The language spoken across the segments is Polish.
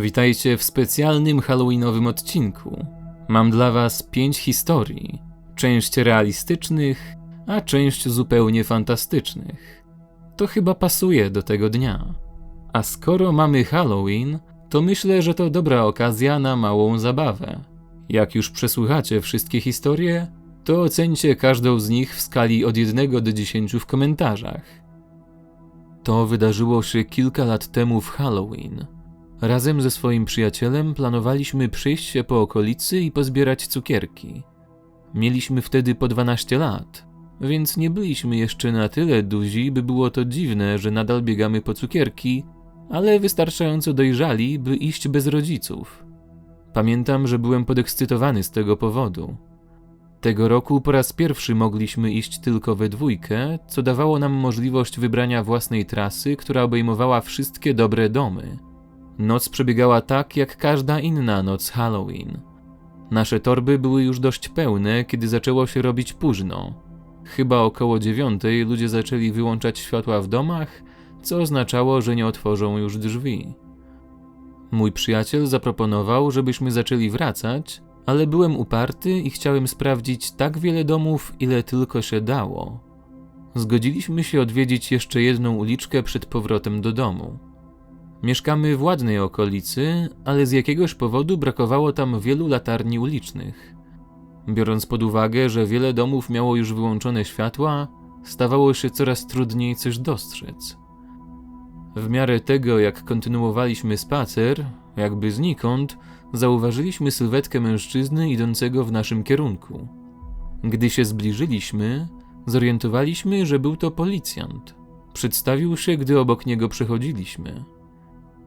Witajcie w specjalnym Halloweenowym odcinku. Mam dla Was pięć historii, część realistycznych, a część zupełnie fantastycznych. To chyba pasuje do tego dnia. A skoro mamy Halloween, to myślę, że to dobra okazja na małą zabawę. Jak już przesłuchacie wszystkie historie, to ocencie każdą z nich w skali od 1 do 10 w komentarzach. To wydarzyło się kilka lat temu w Halloween. Razem ze swoim przyjacielem planowaliśmy przyjść się po okolicy i pozbierać cukierki. Mieliśmy wtedy po 12 lat, więc nie byliśmy jeszcze na tyle duzi, by było to dziwne, że nadal biegamy po cukierki, ale wystarczająco dojrzali, by iść bez rodziców. Pamiętam, że byłem podekscytowany z tego powodu. Tego roku po raz pierwszy mogliśmy iść tylko we dwójkę, co dawało nam możliwość wybrania własnej trasy, która obejmowała wszystkie dobre domy. Noc przebiegała tak, jak każda inna noc Halloween. Nasze torby były już dość pełne, kiedy zaczęło się robić późno. Chyba około dziewiątej ludzie zaczęli wyłączać światła w domach, co oznaczało, że nie otworzą już drzwi. Mój przyjaciel zaproponował, żebyśmy zaczęli wracać, ale byłem uparty i chciałem sprawdzić tak wiele domów, ile tylko się dało. Zgodziliśmy się odwiedzić jeszcze jedną uliczkę przed powrotem do domu. Mieszkamy w ładnej okolicy, ale z jakiegoś powodu brakowało tam wielu latarni ulicznych. Biorąc pod uwagę, że wiele domów miało już wyłączone światła, stawało się coraz trudniej coś dostrzec. W miarę tego, jak kontynuowaliśmy spacer, jakby znikąd, zauważyliśmy sylwetkę mężczyzny idącego w naszym kierunku. Gdy się zbliżyliśmy, zorientowaliśmy, że był to policjant. Przedstawił się, gdy obok niego przechodziliśmy.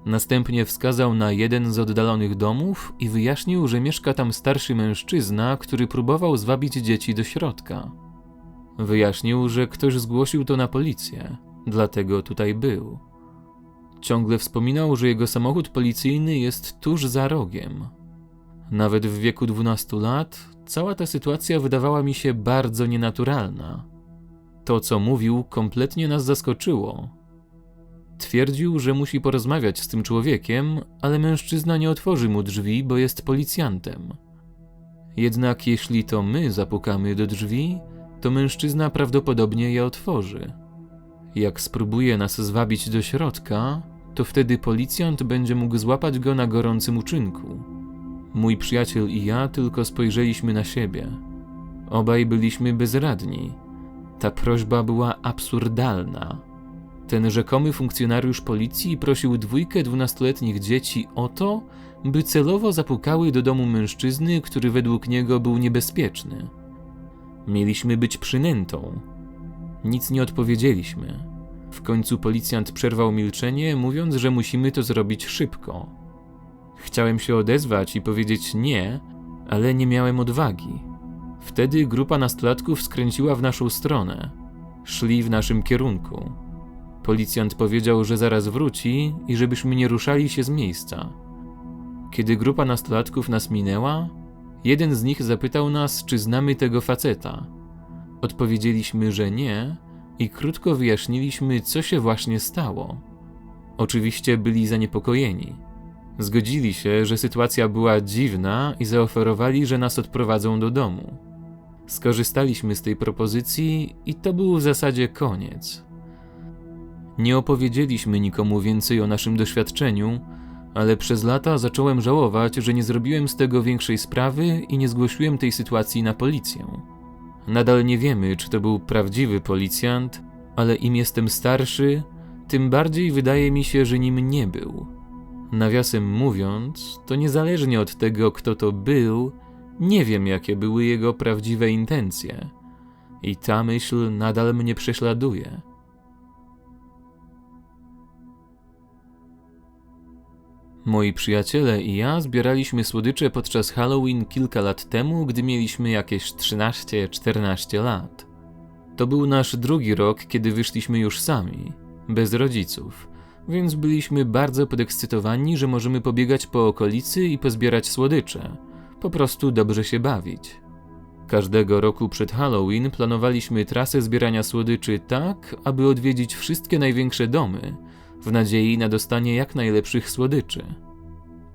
Następnie wskazał na jeden z oddalonych domów i wyjaśnił, że mieszka tam starszy mężczyzna, który próbował zwabić dzieci do środka. Wyjaśnił, że ktoś zgłosił to na policję, dlatego tutaj był. Ciągle wspominał, że jego samochód policyjny jest tuż za rogiem. Nawet w wieku 12 lat cała ta sytuacja wydawała mi się bardzo nienaturalna. To, co mówił, kompletnie nas zaskoczyło. Twierdził, że musi porozmawiać z tym człowiekiem, ale mężczyzna nie otworzy mu drzwi, bo jest policjantem. Jednak jeśli to my zapukamy do drzwi, to mężczyzna prawdopodobnie je otworzy. Jak spróbuje nas zwabić do środka, to wtedy policjant będzie mógł złapać go na gorącym uczynku. Mój przyjaciel i ja tylko spojrzeliśmy na siebie. Obaj byliśmy bezradni. Ta prośba była absurdalna. Ten rzekomy funkcjonariusz policji prosił dwójkę dwunastoletnich dzieci o to, by celowo zapukały do domu mężczyzny, który według niego był niebezpieczny. Mieliśmy być przynętą. Nic nie odpowiedzieliśmy. W końcu policjant przerwał milczenie, mówiąc, że musimy to zrobić szybko. Chciałem się odezwać i powiedzieć nie, ale nie miałem odwagi. Wtedy grupa nastolatków skręciła w naszą stronę. Szli w naszym kierunku. Policjant powiedział, że zaraz wróci i żebyśmy nie ruszali się z miejsca. Kiedy grupa nastolatków nas minęła, jeden z nich zapytał nas, czy znamy tego faceta. Odpowiedzieliśmy, że nie, i krótko wyjaśniliśmy, co się właśnie stało. Oczywiście byli zaniepokojeni. Zgodzili się, że sytuacja była dziwna i zaoferowali, że nas odprowadzą do domu. Skorzystaliśmy z tej propozycji i to był w zasadzie koniec. Nie opowiedzieliśmy nikomu więcej o naszym doświadczeniu, ale przez lata zacząłem żałować, że nie zrobiłem z tego większej sprawy i nie zgłosiłem tej sytuacji na policję. Nadal nie wiemy, czy to był prawdziwy policjant, ale im jestem starszy, tym bardziej wydaje mi się, że nim nie był. Nawiasem mówiąc, to niezależnie od tego, kto to był, nie wiem, jakie były jego prawdziwe intencje. I ta myśl nadal mnie prześladuje. Moi przyjaciele i ja zbieraliśmy słodycze podczas Halloween kilka lat temu, gdy mieliśmy jakieś 13-14 lat. To był nasz drugi rok, kiedy wyszliśmy już sami, bez rodziców, więc byliśmy bardzo podekscytowani, że możemy pobiegać po okolicy i pozbierać słodycze, po prostu dobrze się bawić. Każdego roku przed Halloween planowaliśmy trasę zbierania słodyczy tak, aby odwiedzić wszystkie największe domy – w nadziei na dostanie jak najlepszych słodyczy.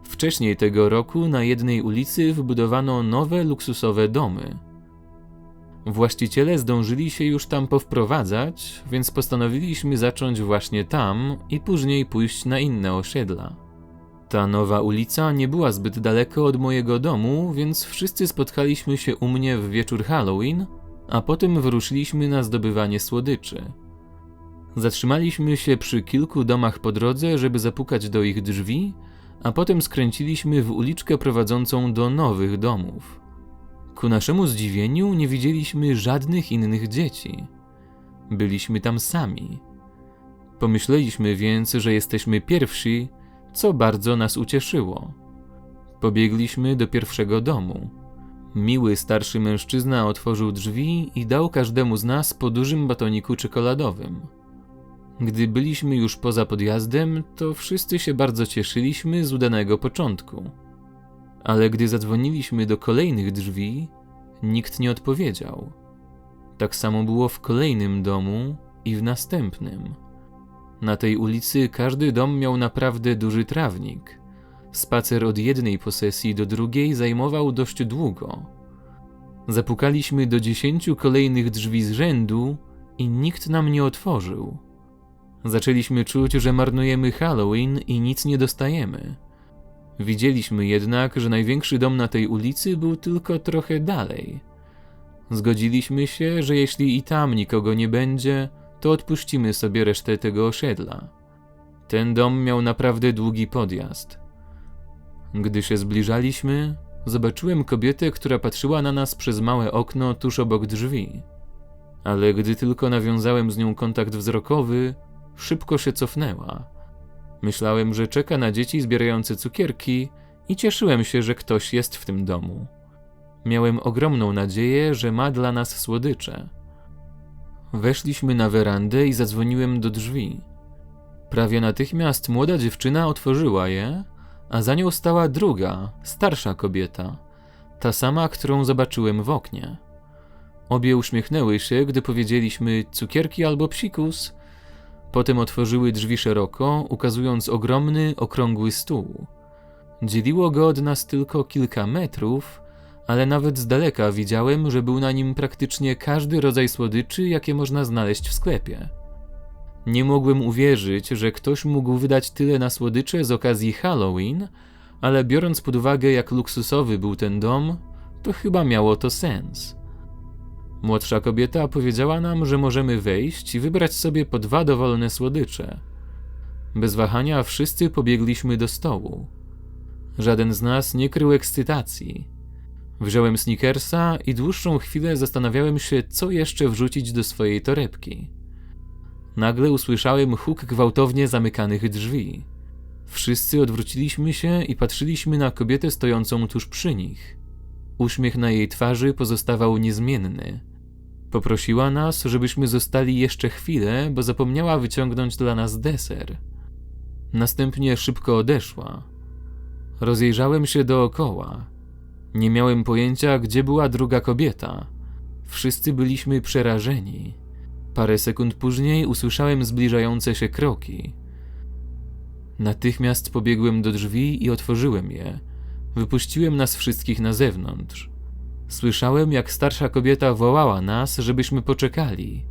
Wcześniej tego roku na jednej ulicy wybudowano nowe luksusowe domy. Właściciele zdążyli się już tam powprowadzać, więc postanowiliśmy zacząć właśnie tam i później pójść na inne osiedla. Ta nowa ulica nie była zbyt daleko od mojego domu, więc wszyscy spotkaliśmy się u mnie w wieczór Halloween, a potem wyruszyliśmy na zdobywanie słodyczy. Zatrzymaliśmy się przy kilku domach po drodze, żeby zapukać do ich drzwi, a potem skręciliśmy w uliczkę prowadzącą do nowych domów. Ku naszemu zdziwieniu nie widzieliśmy żadnych innych dzieci. Byliśmy tam sami. Pomyśleliśmy więc, że jesteśmy pierwsi, co bardzo nas ucieszyło. Pobiegliśmy do pierwszego domu. Miły starszy mężczyzna otworzył drzwi i dał każdemu z nas po dużym batoniku czekoladowym. Gdy byliśmy już poza podjazdem, to wszyscy się bardzo cieszyliśmy z udanego początku. Ale gdy zadzwoniliśmy do kolejnych drzwi, nikt nie odpowiedział. Tak samo było w kolejnym domu i w następnym. Na tej ulicy każdy dom miał naprawdę duży trawnik. Spacer od jednej posesji do drugiej zajmował dość długo. Zapukaliśmy do dziesięciu kolejnych drzwi z rzędu i nikt nam nie otworzył. Zaczęliśmy czuć, że marnujemy Halloween i nic nie dostajemy. Widzieliśmy jednak, że największy dom na tej ulicy był tylko trochę dalej. Zgodziliśmy się, że jeśli i tam nikogo nie będzie, to odpuścimy sobie resztę tego osiedla. Ten dom miał naprawdę długi podjazd. Gdy się zbliżaliśmy, zobaczyłem kobietę, która patrzyła na nas przez małe okno tuż obok drzwi. Ale gdy tylko nawiązałem z nią kontakt wzrokowy, szybko się cofnęła. Myślałem, że czeka na dzieci zbierające cukierki i cieszyłem się, że ktoś jest w tym domu. Miałem ogromną nadzieję, że ma dla nas słodycze. Weszliśmy na werandę i zadzwoniłem do drzwi. Prawie natychmiast młoda dziewczyna otworzyła je, a za nią stała druga, starsza kobieta, ta sama, którą zobaczyłem w oknie. Obie uśmiechnęły się, gdy powiedzieliśmy cukierki albo psikus. Potem otworzyły drzwi szeroko, ukazując ogromny, okrągły stół. Dzieliło go od nas tylko kilka metrów, ale nawet z daleka widziałem, że był na nim praktycznie każdy rodzaj słodyczy, jakie można znaleźć w sklepie. Nie mogłem uwierzyć, że ktoś mógł wydać tyle na słodycze z okazji Halloween, ale biorąc pod uwagę, jak luksusowy był ten dom, to chyba miało to sens. Młodsza kobieta powiedziała nam, że możemy wejść i wybrać sobie po dwa dowolne słodycze. Bez wahania wszyscy pobiegliśmy do stołu. Żaden z nas nie krył ekscytacji. Wziąłem sneakersa i dłuższą chwilę zastanawiałem się, co jeszcze wrzucić do swojej torebki. Nagle usłyszałem huk gwałtownie zamykanych drzwi. Wszyscy odwróciliśmy się i patrzyliśmy na kobietę stojącą tuż przy nich. Uśmiech na jej twarzy pozostawał niezmienny. Poprosiła nas, żebyśmy zostali jeszcze chwilę, bo zapomniała wyciągnąć dla nas deser. Następnie szybko odeszła. Rozejrzałem się dookoła. Nie miałem pojęcia, gdzie była druga kobieta. Wszyscy byliśmy przerażeni. Parę sekund później usłyszałem zbliżające się kroki. Natychmiast pobiegłem do drzwi i otworzyłem je. Wypuściłem nas wszystkich na zewnątrz. Słyszałem, jak starsza kobieta wołała nas, żebyśmy poczekali.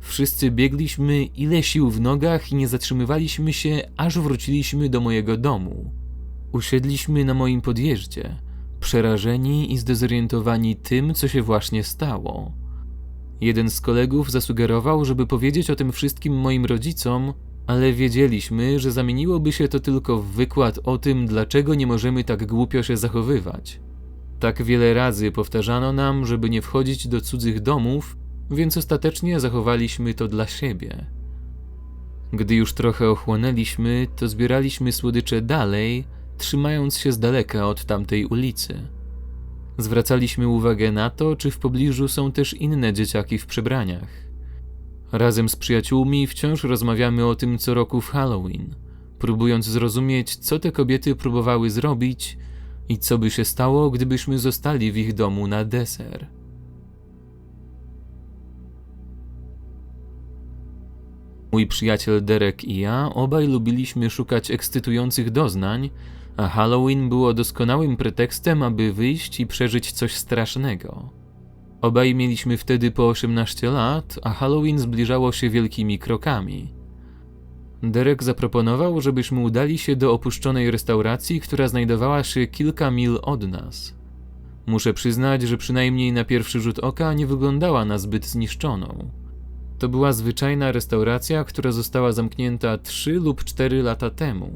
Wszyscy biegliśmy ile sił w nogach i nie zatrzymywaliśmy się, aż wróciliśmy do mojego domu. Usiedliśmy na moim podjeździe przerażeni i zdezorientowani tym, co się właśnie stało. Jeden z kolegów zasugerował, żeby powiedzieć o tym wszystkim moim rodzicom, ale wiedzieliśmy, że zamieniłoby się to tylko w wykład o tym, dlaczego nie możemy tak głupio się zachowywać. Tak wiele razy powtarzano nam, żeby nie wchodzić do cudzych domów, więc ostatecznie zachowaliśmy to dla siebie. Gdy już trochę ochłonęliśmy, to zbieraliśmy słodycze dalej, trzymając się z daleka od tamtej ulicy. Zwracaliśmy uwagę na to, czy w pobliżu są też inne dzieciaki w przebraniach. Razem z przyjaciółmi wciąż rozmawiamy o tym co roku w Halloween, próbując zrozumieć, co te kobiety próbowały zrobić i co by się stało, gdybyśmy zostali w ich domu na deser. Mój przyjaciel Derek i ja obaj lubiliśmy szukać ekscytujących doznań, a Halloween było doskonałym pretekstem, aby wyjść i przeżyć coś strasznego. Obaj mieliśmy wtedy po 18 lat, a Halloween zbliżało się wielkimi krokami. Derek zaproponował, żebyśmy udali się do opuszczonej restauracji, która znajdowała się kilka mil od nas. Muszę przyznać, że przynajmniej na pierwszy rzut oka nie wyglądała na zbyt zniszczoną. To była zwyczajna restauracja, która została zamknięta 3 lub 4 lata temu.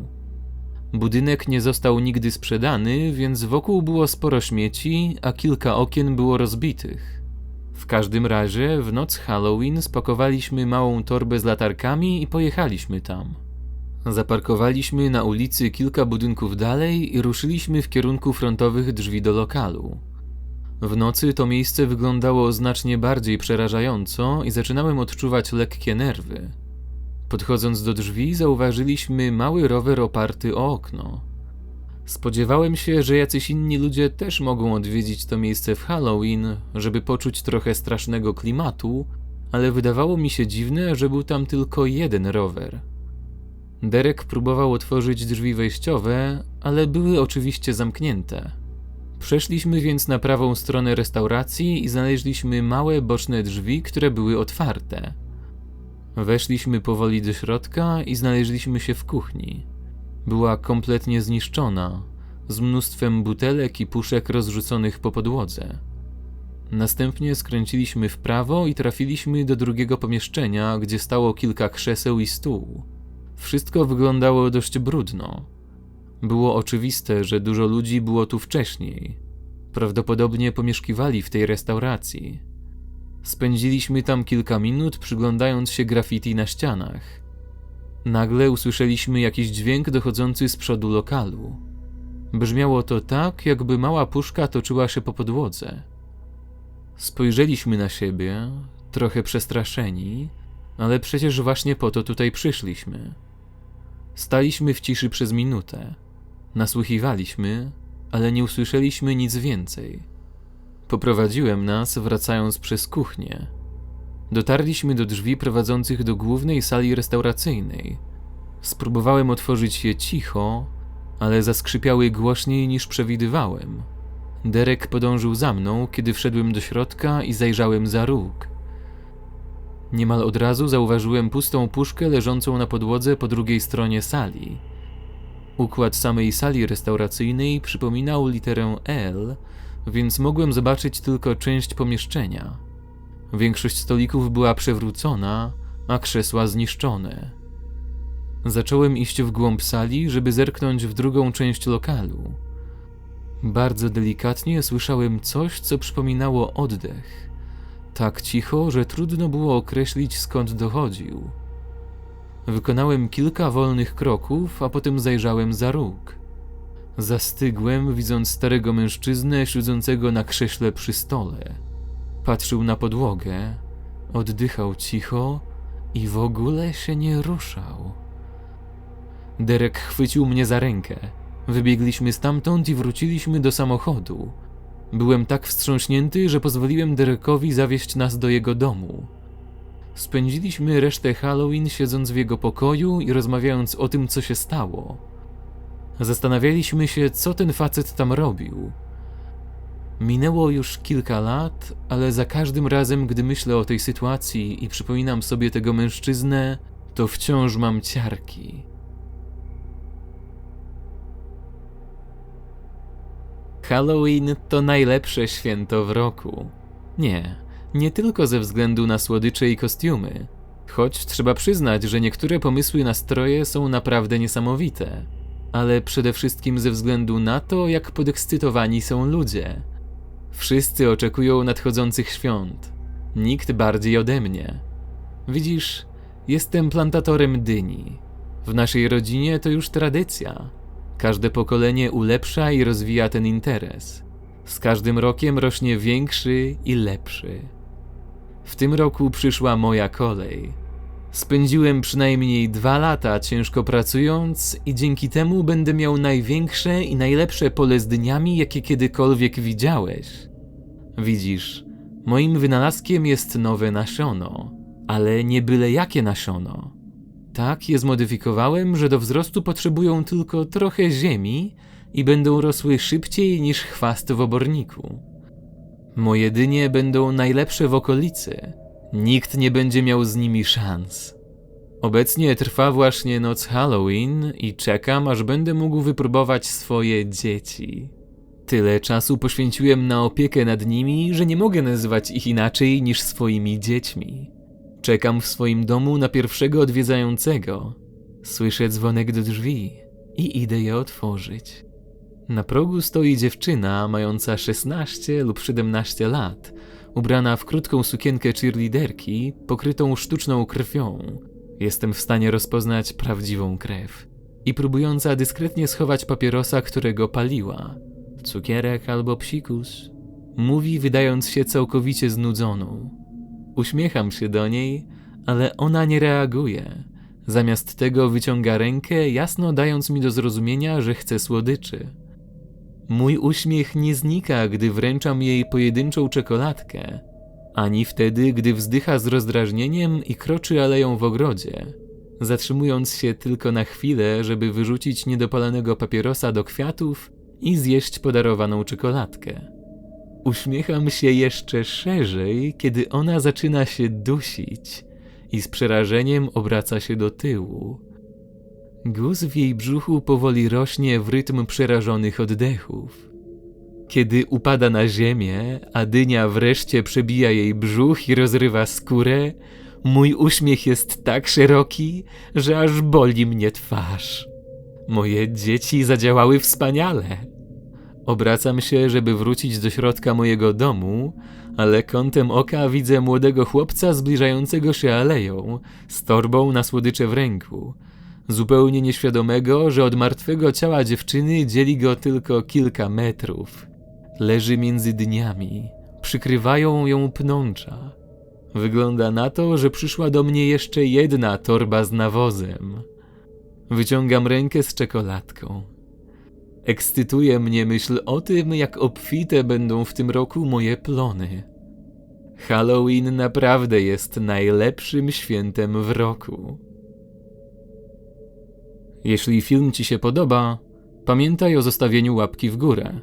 Budynek nie został nigdy sprzedany, więc wokół było sporo śmieci, a kilka okien było rozbitych. W każdym razie w noc Halloween spakowaliśmy małą torbę z latarkami i pojechaliśmy tam. Zaparkowaliśmy na ulicy kilka budynków dalej i ruszyliśmy w kierunku frontowych drzwi do lokalu. W nocy to miejsce wyglądało znacznie bardziej przerażająco i zaczynałem odczuwać lekkie nerwy. Podchodząc do drzwi, zauważyliśmy mały rower oparty o okno. Spodziewałem się, że jacyś inni ludzie też mogą odwiedzić to miejsce w Halloween, żeby poczuć trochę strasznego klimatu, ale wydawało mi się dziwne, że był tam tylko jeden rower. Derek próbował otworzyć drzwi wejściowe, ale były oczywiście zamknięte. Przeszliśmy więc na prawą stronę restauracji i znaleźliśmy małe boczne drzwi, które były otwarte. Weszliśmy powoli do środka i znaleźliśmy się w kuchni. Była kompletnie zniszczona, z mnóstwem butelek i puszek rozrzuconych po podłodze. Następnie skręciliśmy w prawo i trafiliśmy do drugiego pomieszczenia, gdzie stało kilka krzeseł i stół. Wszystko wyglądało dość brudno. Było oczywiste, że dużo ludzi było tu wcześniej. Prawdopodobnie pomieszkiwali w tej restauracji. Spędziliśmy tam kilka minut, przyglądając się graffiti na ścianach. Nagle usłyszeliśmy jakiś dźwięk dochodzący z przodu lokalu. Brzmiało to tak, jakby mała puszka toczyła się po podłodze. Spojrzeliśmy na siebie, trochę przestraszeni, ale przecież właśnie po to tutaj przyszliśmy. Staliśmy w ciszy przez minutę. Nasłuchiwaliśmy, ale nie usłyszeliśmy nic więcej. Poprowadziłem nas, wracając przez kuchnię. Dotarliśmy do drzwi prowadzących do głównej sali restauracyjnej. Spróbowałem otworzyć je cicho, ale zaskrzypiały głośniej niż przewidywałem. Derek podążył za mną, kiedy wszedłem do środka i zajrzałem za róg. Niemal od razu zauważyłem pustą puszkę leżącą na podłodze po drugiej stronie sali. Układ samej sali restauracyjnej przypominał literę L, więc mogłem zobaczyć tylko część pomieszczenia. Większość stolików była przewrócona, a krzesła zniszczone. Zacząłem iść w głąb sali, żeby zerknąć w drugą część lokalu. Bardzo delikatnie słyszałem coś, co przypominało oddech. Tak cicho, że trudno było określić skąd dochodził. Wykonałem kilka wolnych kroków, a potem zajrzałem za róg. Zastygłem, widząc starego mężczyznę siedzącego na krześle przy stole. Patrzył na podłogę, oddychał cicho i w ogóle się nie ruszał. Derek chwycił mnie za rękę. Wybiegliśmy stamtąd i wróciliśmy do samochodu. Byłem tak wstrząśnięty, że pozwoliłem Derekowi zawieźć nas do jego domu. Spędziliśmy resztę Halloween siedząc w jego pokoju i rozmawiając o tym, co się stało. Zastanawialiśmy się, co ten facet tam robił. Minęło już kilka lat, ale za każdym razem, gdy myślę o tej sytuacji i przypominam sobie tego mężczyznę, to wciąż mam ciarki. Halloween to najlepsze święto w roku. Nie, nie tylko ze względu na słodycze i kostiumy, choć trzeba przyznać, że niektóre pomysły na stroje są naprawdę niesamowite, ale przede wszystkim ze względu na to, jak podekscytowani są ludzie. Wszyscy oczekują nadchodzących świąt. Nikt bardziej ode mnie. Widzisz, jestem plantatorem dyni. W naszej rodzinie to już tradycja. Każde pokolenie ulepsza i rozwija ten interes. Z każdym rokiem rośnie większy i lepszy. W tym roku przyszła moja kolej. Spędziłem przynajmniej dwa lata ciężko pracując i dzięki temu będę miał największe i najlepsze pole z dyniami, jakie kiedykolwiek widziałeś. Widzisz, moim wynalazkiem jest nowe nasiono, ale nie byle jakie nasiono. Tak je zmodyfikowałem, że do wzrostu potrzebują tylko trochę ziemi i będą rosły szybciej niż chwast w oborniku. Moje dynie będą najlepsze w okolicy. Nikt nie będzie miał z nimi szans. Obecnie trwa właśnie noc Halloween i czekam, aż będę mógł wypróbować swoje dzieci. Tyle czasu poświęciłem na opiekę nad nimi, że nie mogę nazywać ich inaczej niż swoimi dziećmi. Czekam w swoim domu na pierwszego odwiedzającego. Słyszę dzwonek do drzwi i idę je otworzyć. Na progu stoi dziewczyna mająca 16 lub 17 lat, ubrana w krótką sukienkę cheerleaderki pokrytą sztuczną krwią. Jestem w stanie rozpoznać prawdziwą krew. I próbująca dyskretnie schować papierosa, którego paliła. Cukierek albo psikus. Mówi, wydając się całkowicie znudzoną. Uśmiecham się do niej, ale ona nie reaguje. Zamiast tego wyciąga rękę, jasno dając mi do zrozumienia, że chce słodyczy. Mój uśmiech nie znika, gdy wręczam jej pojedynczą czekoladkę, ani wtedy, gdy wzdycha z rozdrażnieniem i kroczy aleją w ogrodzie, zatrzymując się tylko na chwilę, żeby wyrzucić niedopalonego papierosa do kwiatów i zjeść podarowaną czekoladkę. Uśmiecham się jeszcze szerzej, kiedy ona zaczyna się dusić i z przerażeniem obraca się do tyłu. Guz w jej brzuchu powoli rośnie w rytm przerażonych oddechów. Kiedy upada na ziemię, a dynia wreszcie przebija jej brzuch i rozrywa skórę, mój uśmiech jest tak szeroki, że aż boli mnie twarz. Moje dzieci zadziałały wspaniale. Obracam się, żeby wrócić do środka mojego domu, ale kątem oka widzę młodego chłopca zbliżającego się aleją, z torbą na słodycze w ręku. Zupełnie nieświadomego, że od martwego ciała dziewczyny dzieli go tylko kilka metrów. Leży między dniami, przykrywają ją pnącza. Wygląda na to, że przyszła do mnie jeszcze jedna torba z nawozem. Wyciągam rękę z czekoladką. Ekscytuje mnie myśl o tym, jak obfite będą w tym roku moje plony. Halloween naprawdę jest najlepszym świętem w roku. Jeśli film Ci się podoba, pamiętaj o zostawieniu łapki w górę.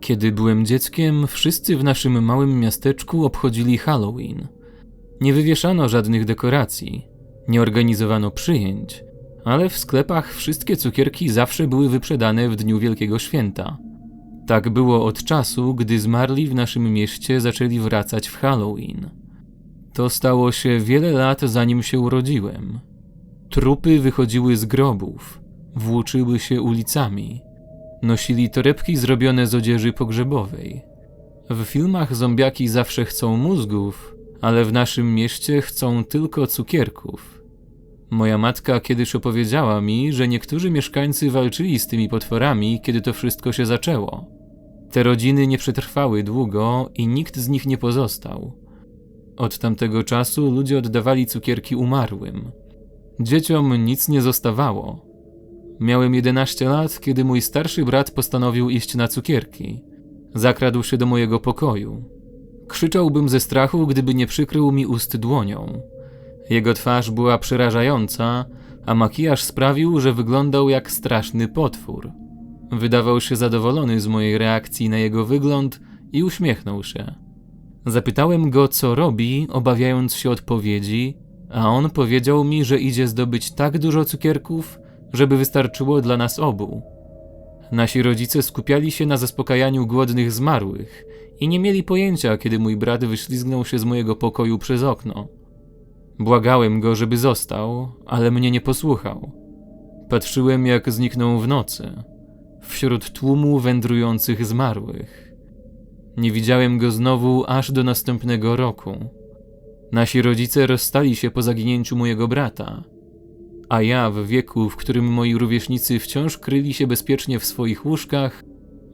Kiedy byłem dzieckiem, wszyscy w naszym małym miasteczku obchodzili Halloween. Nie wywieszano żadnych dekoracji, nie organizowano przyjęć, ale w sklepach wszystkie cukierki zawsze były wyprzedane w dniu Wielkiego Święta. Tak było od czasu, gdy zmarli w naszym mieście zaczęli wracać w Halloween. To stało się wiele lat zanim się urodziłem. Trupy wychodziły z grobów, włóczyły się ulicami. Nosili torebki zrobione z odzieży pogrzebowej. W filmach zombiaki zawsze chcą mózgów, ale w naszym mieście chcą tylko cukierków. Moja matka kiedyś opowiedziała mi, że niektórzy mieszkańcy walczyli z tymi potworami, kiedy to wszystko się zaczęło. Te rodziny nie przetrwały długo i nikt z nich nie pozostał. Od tamtego czasu ludzie oddawali cukierki umarłym. Dzieciom nic nie zostawało. Miałem 11 lat, kiedy mój starszy brat postanowił iść na cukierki. Zakradł się do mojego pokoju. Krzyczałbym ze strachu, gdyby nie przykrył mi ust dłonią. Jego twarz była przerażająca, a makijaż sprawił, że wyglądał jak straszny potwór. Wydawał się zadowolony z mojej reakcji na jego wygląd i uśmiechnął się. Zapytałem go, co robi, obawiając się odpowiedzi, a on powiedział mi, że idzie zdobyć tak dużo cukierków, żeby wystarczyło dla nas obu. Nasi rodzice skupiali się na zaspokajaniu głodnych zmarłych i nie mieli pojęcia, kiedy mój brat wyślizgnął się z mojego pokoju przez okno. Błagałem go, żeby został, ale mnie nie posłuchał. Patrzyłem, jak zniknął w nocy, wśród tłumu wędrujących zmarłych. Nie widziałem go znowu aż do następnego roku. Nasi rodzice rozstali się po zaginięciu mojego brata, a ja w wieku, w którym moi rówieśnicy wciąż kryli się bezpiecznie w swoich łóżkach,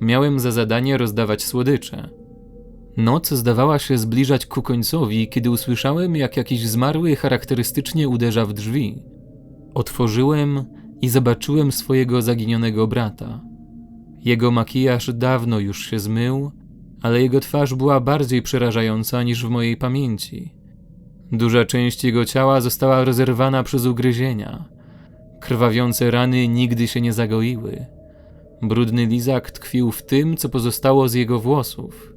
miałem za zadanie rozdawać słodycze. Noc zdawała się zbliżać ku końcowi, kiedy usłyszałem, jak jakiś zmarły charakterystycznie uderza w drzwi. Otworzyłem i zobaczyłem swojego zaginionego brata. Jego makijaż dawno już się zmył, ale jego twarz była bardziej przerażająca niż w mojej pamięci. Duża część jego ciała została rozerwana przez ugryzienia. Krwawiące rany nigdy się nie zagoiły. Brudny lizak tkwił w tym, co pozostało z jego włosów.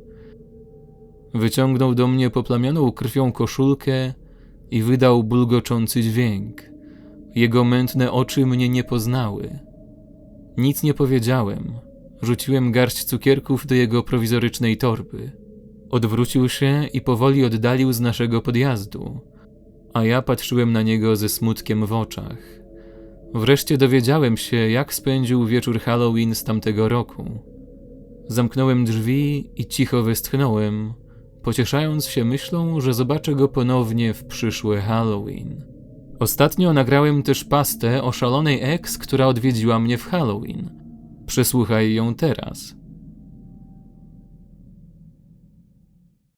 Wyciągnął do mnie poplamioną krwią koszulkę i wydał bulgoczący dźwięk. Jego mętne oczy mnie nie poznały. Nic nie powiedziałem. Rzuciłem garść cukierków do jego prowizorycznej torby. Odwrócił się i powoli oddalił z naszego podjazdu, a ja patrzyłem na niego ze smutkiem w oczach. Wreszcie dowiedziałem się, jak spędził wieczór Halloween z tamtego roku. Zamknąłem drzwi i cicho westchnąłem, pocieszając się myślą, że zobaczę go ponownie w przyszłe Halloween. Ostatnio nagrałem też pastę o szalonej ex, która odwiedziła mnie w Halloween. Przesłuchaj ją teraz.